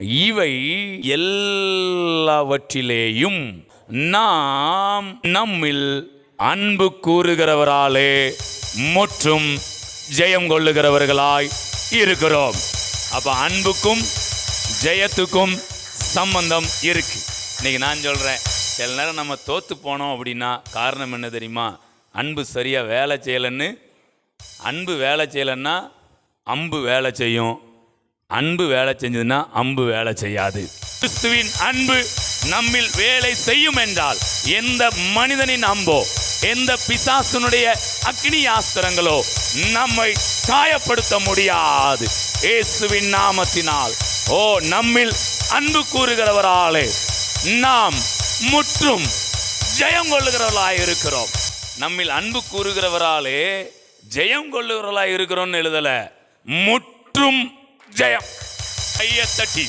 இவை எல்லாவற்றிலேயும் நாம் நம்மில் அன்பு கூறுகிறவராலே மற்றும் ஜெயம் கொள்ளுகிறவர்களாய் இருக்கிறோம். அப்ப அன்புக்கும் ஜெயத்துக்கும் சம்பந்தம் இருக்கு. இன்னைக்கு நான் சொல்றேன் சில நேரம் நம்ம தோத்து போனோம் அப்படின்னா காரணம் என்ன தெரியுமா? அன்பு சரியா வேலை செய்யலைன்னு அன்பு வேலை செய்யலைன்னா அம்பு வேலை செய்யும். அன்பு வேலை செஞ்சதுன்னா அம்பு வேலை செய்யாது. கிறிஸ்துவின் அன்பு நம்மில் வேலை செய்யும் என்றால் எந்த மனிதனின் அம்போ எந்த பிசாசனுடைய அக்னி ஆஸ்திரங்களோ நம்மை காயப்படுத்த முடியாது. இயேசுவின் நாமத்தினால். ஓ நம்மில் அன்பு கூறுகிறவராலே நாம் முற்றும் ஜெயம் கொள்ளுகிறவர்களாய் இருக்கிறோம். நம்மில் அன்பு கூறுகிறவராலே ஜெயம் கொள்ளுகிறவர்களாய் இருக்கிறோம்னு எழுதலை. முற்றும் جيا أي تأتي